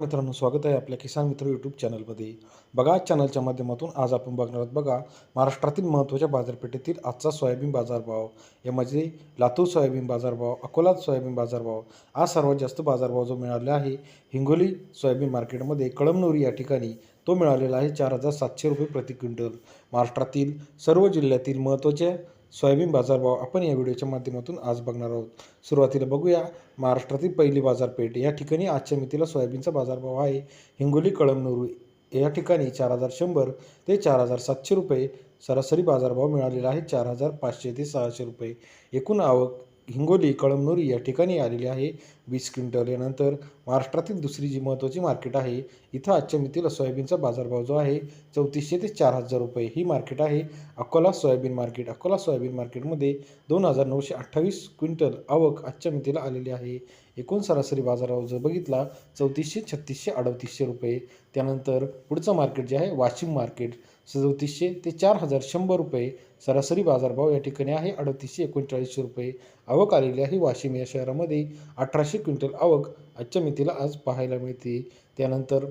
मित्रांनो स्वागत आहे आपल्या किसान मित्र यूट्यूब चॅनलमध्ये बघा चॅनलच्या माध्यमातून आज आपण बघणार आहोत बघा महाराष्ट्रातील महत्त्वाच्या बाजारपेठेतील आजचा सोयाबीन बाजारभाव. यामध्ये लातूर सोयाबीन बाजारभाव अकोला सोयाबीन बाजारभाव आज सर्वात जास्त बाजारभाव जो मिळाला आहे हिंगोली सोयाबीन मार्केटमध्ये कळमनुरी या ठिकाणी तो मिळालेला आहे चार हजार सातशे रुपये प्रति क्विंटल. महाराष्ट्रातील सर्व जिल्ह्यातील महत्त्वाच्या सोयाबीन बाजारभाव आपण या व्हिडिओच्या माध्यमातून आज बघणार आहोत. सुरुवातीला बघूया महाराष्ट्रातील पहिली बाजारपेठ. या ठिकाणी आजच्या मितीला सोयाबीनचा बाजारभाव आहे. हिंगोली कळमनुरू या ठिकाणी चार हजार शंभर ते चार हजार सातशे रुपये सरासरी बाजारभाव मिळालेला आहे. चार हजार पाचशे ते सहाशे रुपये. एकूण आवक हिंगोली कळमनुरी या ठिकाणी आलेली आहे. वीस क्विंटल यानंतर महाराष्ट्रातील दुसरी जी महत्त्वाची मार्केट आहे इथं आजच्या मितीला सोयाबीनचा बाजारभाव जो आहे चौतीसशे ते चार हजार रुपये ही मार्केट आहे. Akola soybean market Akola soybean मार्केटमध्ये दोन हजार नऊशे अठ्ठावीस क्विंटल आवक आजच्या मितीला आलेली आहे. एकूण सरासरी बाजारभाव जर बघितला चौतीसशे छत्तीसशे अडतीसशे रुपये. त्यानंतर पुढचं मार्केट जे आहे वाशिम मार्केट. सदोतीसशे ते चार हजार शंभर रुपये. सरासरी बाजारभाव या ठिकाणी आहे. अडतीसशे एकोणचाळीसशे रुपये. आवक आलेली आहे वाशिम या शहरामध्ये. अठराशे क्विंटल आवक आजच्या मितीला आज पाहायला मिळते. त्यानंतर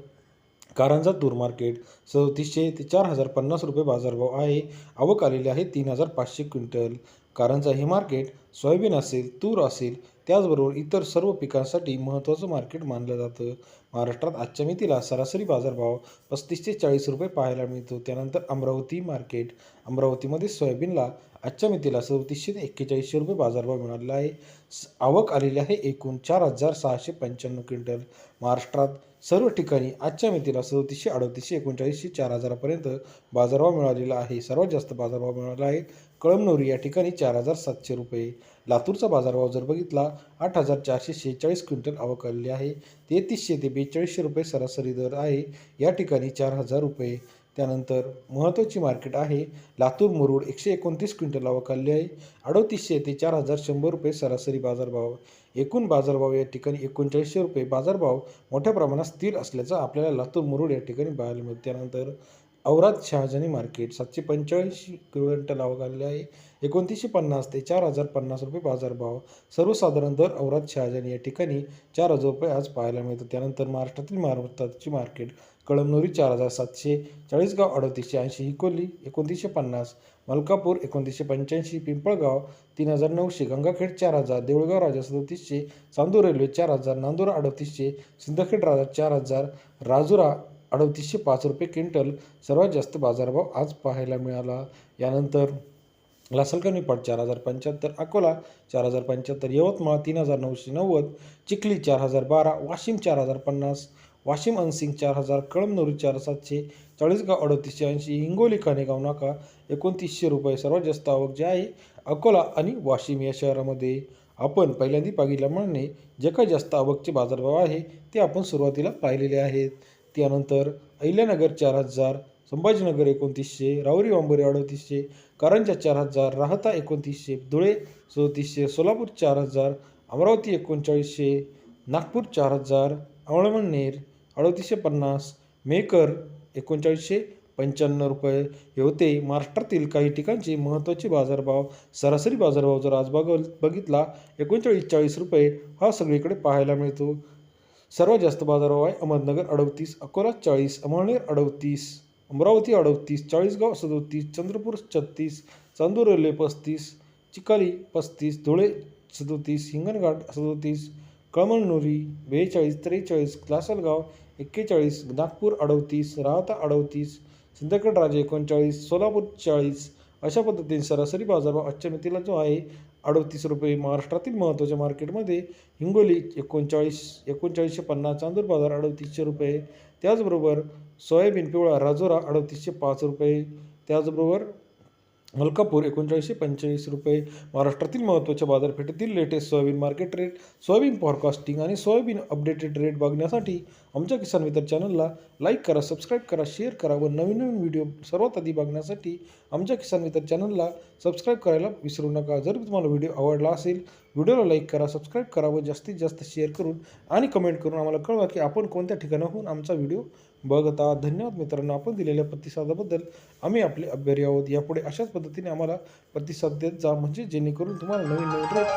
कारंजा तूर मार्केट सदोतीसशे ते चार हजार पन्नास रुपये बाजारभाव आहे. आवक आलेली आहे तीन हजार पाचशे क्विंटल. कारंजा हे मार्केट सोयाबीन असेल तूर असेल त्याचबरोबर इतर सर्व पिकांसाठी महत्त्वाचं मार्केट मानलं जातं. महाराष्ट्रात आजच्या मितीला सरासरी बाजारभाव पस्तीस ते चाळीस रुपये पाहायला मिळतो. त्यानंतर अमरावती मार्केट अमरावतीमध्ये सोयाबीनला आजच्या मितीला सदतीसशे ते एक्केचाळीसशे रुपये बाजारभाव मिळालेला आहे. स- आवक आलेली आहे एकूण चार हजार सहाशे पंच्याण्णव क्विंटल. महाराष्ट्रात सर्व ठिकाणी आजच्या मितीला सदतीसशे अडतीसशे एकोणचाळीसशे चार हजारापर्यंत बाजारभाव मिळालेला आहे. सर्वात जास्त बाजारभाव मिळाला आहे कळमनुरी या ठिकाणी चार हजार सातशे रुपये. लातूरचा बाजारभाव जर बघितला आठ हजार चारशे शेहेचाळीस क्विंटल आवक आलेली आहे. तेहतीसशे ते बेचाळीसशे रुपये सरासरी दर आहे. या ठिकाणी चार हजार रुपये. त्यानंतर महत्त्वाची मार्केट आहे. लातूर मुरुड एकशे एकोणतीस क्विंटल आवक आलेली आहे. अडतीसशे ते चार हजार शंभर रुपये सरासरी बाजारभाव. एकूण बाजारभाव या ठिकाणी एकोणचाळीसशे रुपये. बाजारभाव मोठ्या प्रमाणात स्थिर असल्याचं आपल्याला लातूर मुरुड या ठिकाणी पाहायला मिळते. त्यानंतर औरात शहाजनी मार्केट सातशे पंच्याऐंशी क्विंटल आवक आलेली आहे. एकोणतीसशे पन्नास ते चार हजार पन्नास रुपये बाजारभाव सर्वसाधारण दर औरात शहाजनी या ठिकाणी चार हजार रुपये आज पाहायला मिळतं त्यानंतर महाराष्ट्रातील महाराष्ट्राची मार्केट कळमनुरी चार हजार सातशे चाळीसगाव अडतीसशे ऐंशी हिकोली एकोणतीसशे पन्नास. मलकापूर एकोणतीसशे पंच्याऐंशी. पिंपळगाव तीन हजार नऊशे. गंगाखेड चार हजार. देऊळगाव राजा सदतीसशे. चांदूर रेल्वे चार हजार. नांदुरा अडतीसशे. सिंदखेड राजा चार हजार. राजुरा अडतीसशे पाच रुपये क्विंटल सर्वात जास्त बाजारभाव आज पाहायला मिळाला. यानंतर लासलगाव चार हजार पंच्याहत्तर अकोला चार हजार पंच्याहत्तर यवतमाळ तीन हजार नऊशे नव्वद चिखली चार हजार बारा वाशिम चार हजार पन्नास वाशिम अनसिंग चार हजार कळमनुरी चार सातशे चाळीसगाव अडतीसशे ऐंशी हिंगोली खानेगाव नाका एकोणतीसशे रुपये सर्वात जास्त आवक जे आहे अकोला आणि वाशिम या शहरामध्ये. आपण पहिल्यांदा म्हणणे जे काही जास्त आवकचे बाजारभाव आहे ते आपण सुरुवातीला पाहिलेले आहेत. त्यानंतर अहिल्यानगर चार हजार संभाजीनगर एकोणतीसशे रावरी वांबोरी अडतीसशे कारंजा चार हजार राहता एकोणतीसशे धुळे सदतीसशे सोलापूर चार हजार अमरावती एकोणचाळीसशे नागपूर चार हजार अमळमनेर अडतीसशे पन्नास मेकर एकोणचाळीसशे पंच्याण्णव रुपये हे होते. महाराष्ट्रातील काही ठिकाणचे महत्त्वाचे बाजारभाव सरासरी बाजारभाव जर आज बघ बघितला एकोणचाळीस चाळीस रुपये हा सगळीकडे पाहायला मिळतो. सर्वात जास्त बाजारभाव आहे अहमदनगर अडवतीस अकोला चाळीस अमळनेर अडवतीस अमरावती अडवतीस चाळीसगाव सदोतीस चंद्रपूर छत्तीस चांदूर रेल्वे पस्तीस चिकाली पस्तीस धुळे सदोतीस हिंगणघाट सदोतीस कळमनुरी बेचाळीस त्रेचाळीस लासलगाव एक्केचाळीस नागपूर अडवतीस राहता अडवतीस सिंदखेड राजे एकोणचाळीस सोलापूर चाळीस अशा पद्धतीने सरासरी बाजारभाव आजच्या मितीला जो आहे अडतीस रुपये महाराष्ट्रातील महत्त्वाच्या मार्केटमध्ये हिंगोली एकोणचाळीस एकोणचाळीसशे पन्नास चांदूर बाजार अडतीसशे रुपये. त्याचबरोबर सोयाबीन पिवळा राजोरा अडतीसशे पाच रुपये. त्याचबरोबर मलकापूर एकोणचाळीसशे पंचेचाळीस रुपये. महाराष्ट्रातील महत्त्वाच्या बाजारपेठेतील latest soybean market rate soybean forecasting आणि सोयाबीन अपडेटेड रेट बघण्यासाठी आमच्या किसान मित्र चॅनलला लाईक करा सबस्क्राईब करा शेअर करा व नवीन नवीन व्हिडिओ सर्वात आधी बघण्यासाठी आमच्या किसान मित्र चॅनलला सबस्क्राईब करायला विसरू नका. जर तुम्हाला व्हिडिओ आवडला असेल व्हिडिओला लाईक करा सबस्क्राईब करा व जास्तीत जास्त शेअर करून आणि कमेंट करून आम्हाला कळवा की आपण कोणत्या ठिकाणाहून आमचा व्हिडिओ बघत आहात. धन्यवाद मित्रांनो. आपण दिलेल्या प्रतिसादाबद्दल आम्ही आपले आभारी आहोत. यापुढे अशाच पद्धतीने आम्हाला प्रतिसाद देत जा म्हणजे जेणेकरून तुम्हाला नवीन नवीन रेट